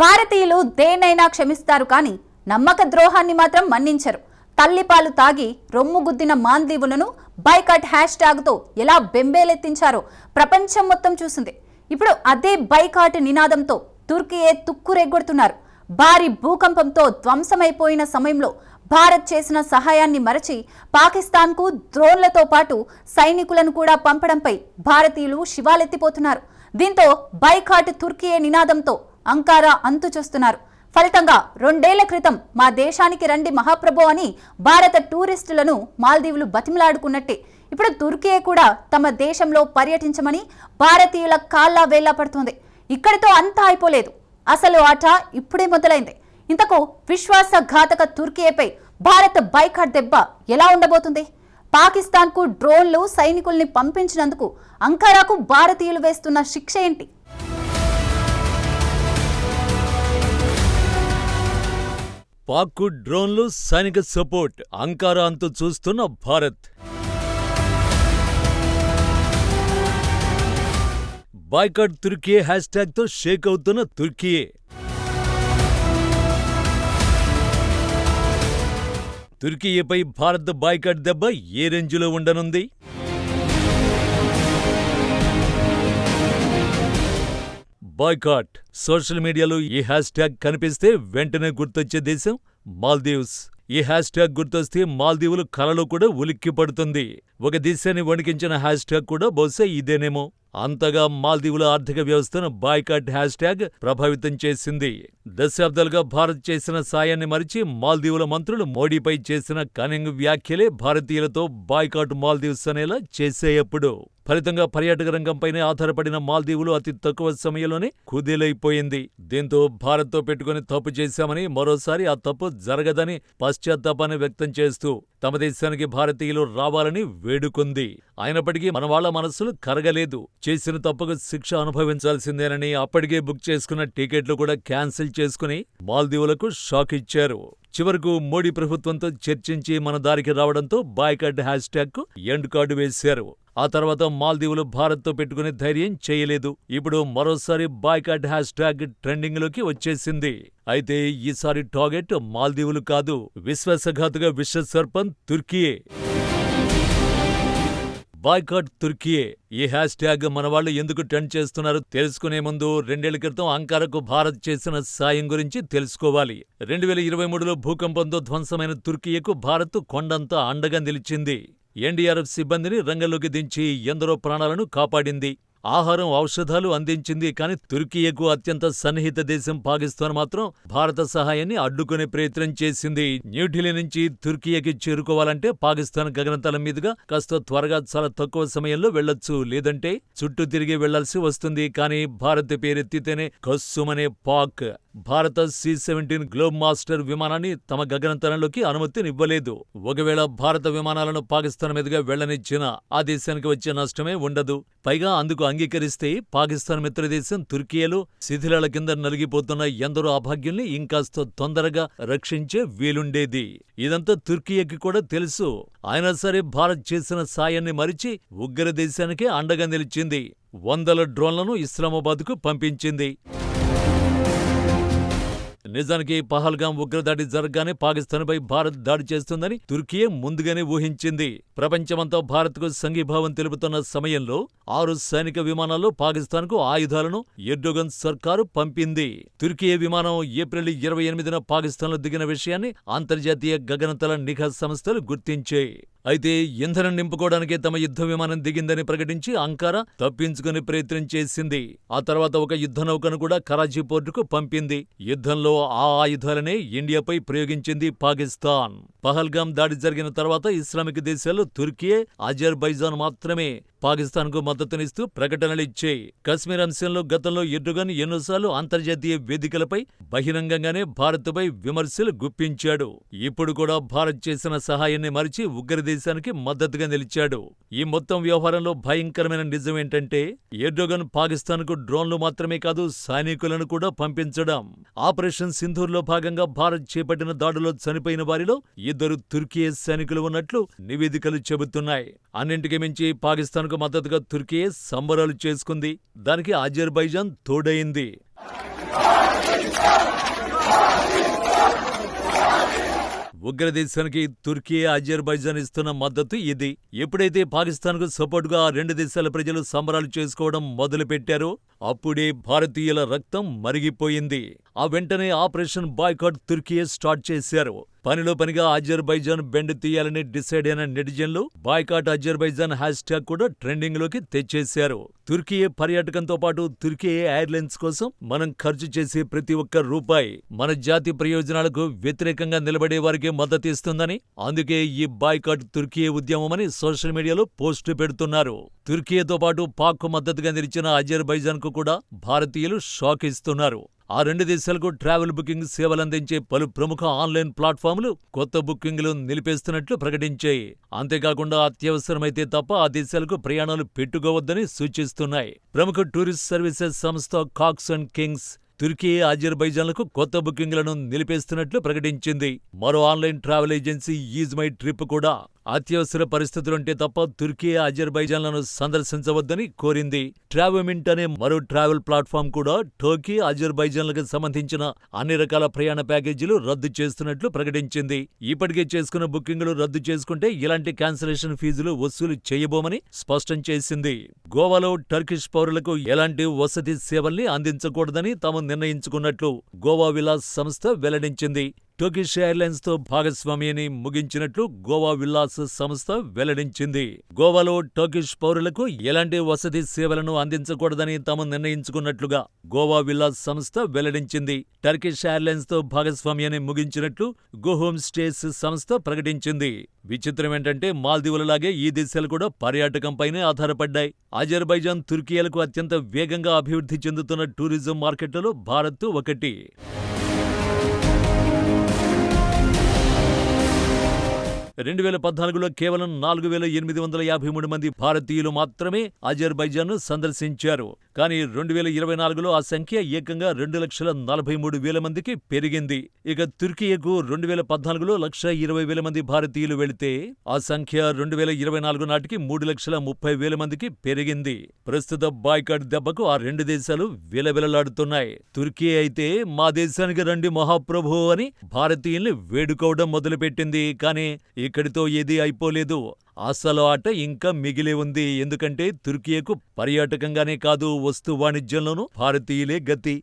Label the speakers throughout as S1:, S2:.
S1: భారతీయులు దేనైనా క్షమిస్తారు కానీ నమ్మక ద్రోహాన్ని మాత్రం మన్నించరు. తల్లిపాలు తాగి రొమ్ము గుద్దిన బైకట్ హ్యాష్ ట్యాగ్తో ఎలా బెంబేలెత్తించారో ప్రపంచం మొత్తం చూసింది. ఇప్పుడు అదే బైకాట్ నినాదంతో తుర్కీయే తుక్కురెగ్గొడుతున్నారు. భారీ భూకంపంతో ధ్వంసమైపోయిన సమయంలో భారత్ చేసిన సహాయాన్ని మరచి పాకిస్తాన్కు డ్రోన్లతో పాటు సైనికులను కూడా పంపడంపై భారతీయులు శివాలెత్తిపోతున్నారు. దీంతో బైకాట్ తుర్కీయే నినాదంతో అంకారా అంతు చూస్తున్నారు. ఫలితంగా రెండేళ్ళ క్రితం మా దేశానికి రండి మహాప్రభు అని భారత టూరిస్టులను మాల్దీవులు బతిమలాడుకున్నట్టే. ఇప్పుడు తుర్కీ కూడా తమ దేశంలో పర్యటించమని భారతీయుల కాళ్ళ వేలా పడుతోంది. ఇక్కడితో అంతా అయిపోలేదు. అసలు ఆట ఇప్పుడే మొదలైంది. ఇంతకు విశ్వాసఘాతక తుర్కీయపై భారత్ బైకాట్ దెబ్బ ఎలా ఉండబోతుంది? పాకిస్తాన్కు డ్రోన్లు సైనికుల్ని పంపించినందుకు అంకారాకు భారతీయులు వేస్తున్న శిక్ష ఏంటి?
S2: పాక్కు డ్రోన్లు సైనిక సపోర్ట్ అంకారా అంతు చూస్తున్న భారత్. బాయ్కాట్ తుర్కీ హ్యాష్ ట్యాగ్తో షేక్ అవుతున్న తుర్కీ తుర్కీపై భారత్ బాయ్కాట్ దెబ్బ ఏ రేంజ్లో ఉండనుంది? బాయ్కాట్. సోషల్ మీడియాలో ఈ హ్యాష్ ట్యాగ్ కనిపిస్తే వెంటనే గుర్తొచ్చే దేశం మాల్దీవ్స్. ఈ హ్యాష్ ట్యాగ్ గుర్తొస్తే మాల్దీవులు కలలో కూడా ఉలిక్కి పడుతుంది ఒక దేశాన్ని వణికించిన హ్యాష్ ట్యాగ్ కూడా బహుశా ఇదేనేమో. అంతగా మాల్దీవుల ఆర్థిక వ్యవస్థను బాయ్కాట్ హ్యాష్ ట్యాగ్ ప్రభావితం చేసింది. దశాబ్దాలుగా భారత్ చేసిన సాయాన్ని మరిచి మాల్దీవుల మంత్రులు మోడీపై చేసిన కనింగ్ వ్యాఖ్యలే భారతీయులతో బాయ్కాట్ మాల్దీవ్స్ అనేలా చేసేయప్పుడు. ఫలితంగా పర్యాటక రంగంపైనే ఆధారపడిన మాల్దీవులు అతి తక్కువ సమయంలోనే కుదేలైపోయింది. దీంతో భారత్తో పెట్టుకుని తప్పు చేశామని మరోసారి ఆ తప్పు జరగదని పశ్చాత్తాపాన్ని వ్యక్తం చేస్తూ తమ దేశానికి భారతీయులు రావాలని వేడుకుంది. అయినప్పటికీ మన వాళ్ళ మనస్సులు కరగలేదు. చేసిన తప్పుకు శిక్ష అనుభవించాల్సిందేనని అప్పటికే బుక్ చేసుకున్న టికెట్లు కూడా క్యాన్సిల్ చేసుకుని మాల్దీవులకు షాక్ ఇచ్చారు. చివరకు మోడీ ప్రభుత్వంతో చర్చించి మన దారికి రావడంతో బాయ్కాట్ హ్యాష్ ట్యాగ్కు ఎండ్ కార్డు వేశారు. ఆ తర్వాత మాల్దీవులు భారత్తో పెట్టుకునే ధైర్యం చేయలేదు. ఇప్పుడు మరోసారి బాయ్కాట్ హ్యాష్ ట్యాగ్ ట్రెండింగ్లోకి వచ్చేసింది. అయితే ఈసారి టార్గెట్ మాల్దీవులు కాదు విశ్వాసఘాతుగా విశ్వ సర్పం తుర్కీయే. Boycott Turkiye. ఈ హ్యాష్ ట్యాగ్ మన వాళ్ళు ఎందుకు ట్రెండ్ చేస్తున్నారో తెలుసుకునే ముందు రెండేళ్ళ క్రితం అంకారకు భారత్ చేసిన సాయం గురించి తెలుసుకోవాలి. రెండు వేల ఇరవై మూడులో భూకంపంతో ధ్వంసమైన తుర్కీయకు భారత్ కొండంతా అండగా నిలిచింది. ఎన్డీఆర్ఎఫ్ సిబ్బందిని రంగంలోకి దించి ఎందరో ప్రాణాలను కాపాడింది. ఆహారం ఔషధాలు అందించింది కానీ తుర్కీయకు అత్యంత సన్నిహిత దేశం పాకిస్తాన్ మాత్రం భారత సహాయాన్ని అడ్డుకునే ప్రయత్నం చేసింది. న్యూఢిల్లీ నుంచి తుర్కీయకి చేరుకోవాలంటే పాకిస్తాన్ గగనతలం మీదుగా కాస్త త్వరగా చాలా తక్కువ సమయంలో వెళ్ళొచ్చు లేదంటే చుట్టూ తిరిగి వెళ్ళాల్సి వస్తుంది. కానీ భారత్ పేరెత్తితేనే కస్సుమనే పాక్. భారత సి సెవెంటీన్ గ్లోబ్ మాస్టర్ విమానాన్ని తమ గగనంతరంలోకి అనుమతినివ్వలేదు. ఒకవేళ భారత విమానాలను పాకిస్తాన్ మీదుగా వెళ్ళనిచ్చినా ఆ దేశానికి వచ్చే నష్టమే ఉండదు. పైగా అందుకు అంగీకరిస్తే పాకిస్తాన్ మిత్రదేశం తుర్కియాలో శిథిలాల కింద నలిగిపోతున్న ఎందరో అభాగ్యుల్ని ఇంకాస్త తొందరగా రక్షించే వీలుండేది. ఇదంతా తుర్కియాకి కూడా తెలుసు. అయినా సరే భారత్ చేసిన సాయాన్ని మరిచి ఉగ్ర దేశానికే అండగా నిలిచింది. వందల డ్రోన్లను ఇస్లామాబాద్కు పంపించింది. నిజానికి పహల్గాం ఉగ్రదాడి జరగగానే పాకిస్తాన్పై భారత్ దాడి చేస్తుందని తుర్కీయే ముందుగానే ఊహించింది. ప్రపంచమంతా భారత్కు సంఘీభావం తెలుపుతున్న సమయంలో ఆరు సైనిక విమానాల్లో పాకిస్తాన్కు ఆయుధాలను ఎర్డోగన్ సర్కారు పంపింది. తుర్కీయే విమానం ఏప్రిల్ ఇరవై ఎనిమిదిన పాకిస్తాన్లో దిగిన విషయాన్ని అంతర్జాతీయ గగనతల నిఘా సంస్థలు గుర్తించాయి. అయితే ఇంధనం నింపుకోవడానికే తమ యుద్ధ విమానం దిగిందని ప్రకటించి అంకారా తప్పించుకుని ప్రయత్నం చేసింది. ఆ తర్వాత ఒక యుద్ధ నౌకను కూడా కరాచీ పోర్టుకు పంపింది. యుద్ధంలో ఆ ఆయుధాలనే ఇండియాపై ప్రయోగించింది పాకిస్తాన్. పహల్గాం దాడి జరిగిన తర్వాత ఇస్లామిక్ దేశాలు తుర్కీయే అజర్బైజాన్ మాత్రమే. పాకిస్తాన్కు మద్దతునిస్తూ ప్రకటనలిచ్చాయి కశ్మీర్ అంశంలో గతంలో ఎర్డుగన్ ఎన్నోసార్లు అంతర్జాతీయ వేదికలపై బహిరంగంగానే భారత్పై విమర్శలు గుప్పించాడు. ఇప్పుడు కూడా భారత్ చేసిన సహాయాన్ని మరిచి ఉగ్రదేశానికి మద్దతుగా నిలిచాడు. ఈ మొత్తం వ్యవహారంలో భయంకరమైన నిజమేంటంటే ఎర్డోగన్ పాకిస్తాన్కు డ్రోన్లు మాత్రమే కాదు సైనికులను కూడా పంపించడం. ఆపరేషన్ సింధూర్లో భాగంగా భారత్ చేపట్టిన దాడిలో చనిపోయిన వారిలో ఇద్దరు తుర్కీ సైనికులు ఉన్నట్లు నివేదికలు చెబుతున్నాయి. అన్నింటికి మించి పాకిస్తాన్కు మద్దతుగా తుర్కీ సంబరాలు చేసుకుంది. దానికి అజర్బైజాన్ తోడైంది ఉగ్రదేశానికి తుర్కీ అజర్బైజాన్ ఇస్తున్న మద్దతు ఇది. ఎప్పుడైతే పాకిస్తాన్కు సపోర్టుగా ఆ రెండు దేశాల ప్రజలు సంబరాలు చేసుకోవడం మొదలుపెట్టారో అప్పుడే భారతీయుల రక్తం మరిగిపోయింది. ఆ వెంటనే ఆపరేషన్ బాయ్కాట్ తుర్కీ స్టార్ట్ చేశారు. పనిలో పనిగా అజర్బైజాన్ బెండ్ తీయాలని డిసైడ్ అయిన నెటిజన్లు బాయ్కాట్ అజర్బైజాన్ హ్యాష్ ట్యాగ్ కూడా ట్రెండింగ్లోకి తెచ్చేశారు. తుర్కీ పర్యాటకంతో పాటు తుర్కీ ఎయిర్లైన్స్ కోసం మనం ఖర్చు చేసే ప్రతి ఒక్క రూపాయి మన జాతి ప్రయోజనాలకు వ్యతిరేకంగా నిలబడే వారికి మద్దతు ఇస్తుందని అందుకే ఈ బాయ్కాట్ తుర్కీ ఉద్యమమని సోషల్ మీడియాలో పోస్ట్ పెడుతున్నారు. తుర్కీతో పాటు పాక్ మద్దతుగా నిలిచిన అజర్బైజాన్కు కూడా భారతీయులు షాక్ ఇస్తున్నారు. ఆ రెండు దేశాలకు ట్రావెల్ బుకింగ్ సేవలందించే పలు ప్రముఖ ఆన్లైన్ ప్లాట్ఫామ్లు కొత్త బుకింగ్లు నిలిపేస్తున్నట్లు ప్రకటించాయి. అంతేకాకుండా అత్యవసరమైతే తప్ప ఆ దేశాలకు ప్రయాణాలు పెట్టుకోవద్దని సూచిస్తున్నాయి. ప్రముఖ టూరిస్ట్ సర్వీసెస్ సంస్థ కాక్స్ అండ్ కింగ్స్ తుర్కీ అజర్బైజాన్లకు కొత్త బుకింగ్లను నిలిపేస్తున్నట్లు ప్రకటించింది. మరో online travel agency Ease My Trip కూడా అత్యవసర పరిస్థితులుంటే తప్ప తుర్కీ అజర్బైజాన్లను సందర్శించవద్దని కోరింది. ట్రావెమింట్ అనే మరో ట్రావెల్ ప్లాట్ఫామ్ కూడా టోకీ అజర్బైజాన్లకు సంబంధించిన అన్ని రకాల ప్రయాణ ప్యాకేజీలు రద్దు చేస్తున్నట్లు ప్రకటించింది. ఇప్పటికే చేసుకున్న బుకింగ్లు రద్దు చేసుకుంటే ఇలాంటి క్యాన్సిలేషన్ ఫీజులు వసూలు చేయబోమని స్పష్టం చేసింది. గోవాలో టర్కిష్ పౌరులకు ఎలాంటి వసతి సేవల్ని అందించకూడదని తాము నిర్ణయించుకున్నట్లు గోవా విలాస్ సంస్థ వెల్లడించింది. టర్కిష్ ఎయిర్లైన్స్తో భాగస్వామ్యాన్ని ముగించినట్లు గోవా విల్లాస్ సంస్థ వెల్లడించింది. గోవాలో టర్కిష్ పౌరులకు ఎలాంటి వసతి సేవలను అందించకూడదని తాము నిర్ణయించుకున్నట్లుగా గోవా విల్లాస్ సంస్థ వెల్లడించింది. టర్కిష్ ఎయిర్లైన్స్తో భాగస్వామ్యాన్ని ముగించినట్లు గోహోమ్ స్టేస్ సంస్థ ప్రకటించింది. విచిత్రం ఏంటంటే మాల్దీవులలాగే ఈ దేశాలు కూడా పర్యాటకంపైనే ఆధారపడ్డాయి. అజర్బైజాన్ తుర్కియాలకు అత్యంత వేగంగా అభివృద్ధి చెందుతున్న టూరిజం మార్కెట్లలో భారత్ ఒకటి. రెండు వేల పద్నాలుగులో కేవలం నాలుగు వేల ఎనిమిది వందల యాభై మూడు మంది భారతీయులు మాత్రమే అజర్బైజాన్ను సందర్శించారు. కానీ రెండు వేల ఇరవై నాలుగులో ఆ సంఖ్య ఏకంగా రెండు లక్షల నలభై మూడు వేల మందికి పెరిగింది. ఇక తుర్కియకు రెండు వేల పద్నాలుగులో లక్ష ఇరవై వేల మంది భారతీయులు వెళితే ఆ సంఖ్య రెండు వేల ఇరవై నాలుగు నాటికి మూడు లక్షల ముప్పై వేల మందికి పెరిగింది. ప్రస్తుత బాయ్కాట్ దెబ్బకు ఆ రెండు దేశాలు విలవిలలాడుతున్నాయి. తుర్కీ అయితే మా దేశానికి రండి మహాప్రభు అని భారతీయుల్ని వేడుకోవడం మొదలుపెట్టింది. కానీ ఇక్కడితో ఏదీ అయిపోలేదు. అసలు ఆట ఇంకా మిగిలి ఉంది. ఎందుకంటే తుర్కియకు పర్యాటకంగానే కాదు వస్తు వాణిజ్యంలోనూ భారతీయులే గతి.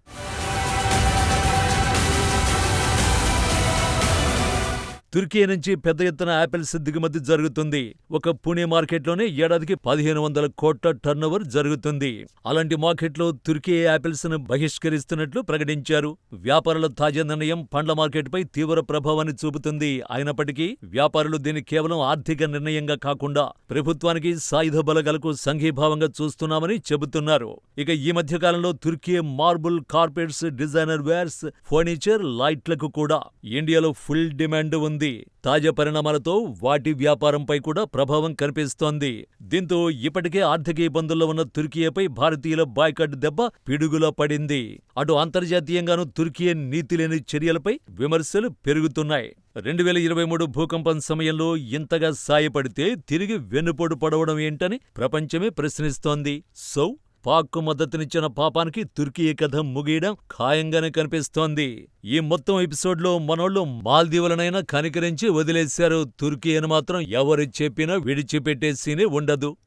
S2: తుర్కీ నుంచి పెద్ద ఎత్తున ఆపిల్స్ దిగుమతి జరుగుతుంది. ఒక పుణే మార్కెట్లోనే ఏడాదికి పదిహేను వందల కోట్ల టర్నోవర్ జరుగుతుంది. అలాంటి మార్కెట్లో తుర్కీ ఆపిల్స్ను బహిష్కరిస్తున్నట్లు ప్రకటించారు. వ్యాపారుల తాజా నిర్ణయం పండ్ల మార్కెట్పై తీవ్ర ప్రభావాన్ని చూపుతుంది. అయినప్పటికీ వ్యాపారులు దీన్ని కేవలం ఆర్థిక నిర్ణయంగా కాకుండా ప్రభుత్వానికి సాయుధ బలగాలకు సంఘీభావంగా చూస్తున్నామని చెబుతున్నారు. ఇక ఈ మధ్య కాలంలో Turkey marble carpets designer wears furniture లైట్లకు కూడా ఇండియాలో ఫుల్ డిమాండ్ ఉంది. తాజా పరిణామాలతో వాటి వ్యాపారంపై కూడా ప్రభావం కనిపిస్తోంది. దీంతో ఇప్పటికే ఆర్థిక ఇబ్బందుల్లో ఉన్న తుర్కియాపై భారతీయుల బాయ్కట్ దెబ్బ పిడుగులా పడింది. అటు అంతర్జాతీయంగానూ తుర్కియా నీతిలేని చర్యలపై విమర్శలు పెరుగుతున్నాయి. రెండు వేల ఇరవై మూడు భూకంపం సమయంలో ఇంతగా సాయపడితే తిరిగి వెన్నుపోటు పడవడం ఏంటని ప్రపంచమే ప్రశ్నిస్తోంది. సో పాక్కు మద్దతునిచ్చిన పాపానికి తుర్కీ కథ ముగియడం ఖాయంగానే కనిపిస్తోంది. ఈ మొత్తం ఎపిసోడ్లో మనోళ్ళు మాల్దీవులనైనా కనికరించి వదిలేశారు. తుర్కీ అని మాత్రం ఎవరు చెప్పినా విడిచిపెట్టే సీనే ఉండదు.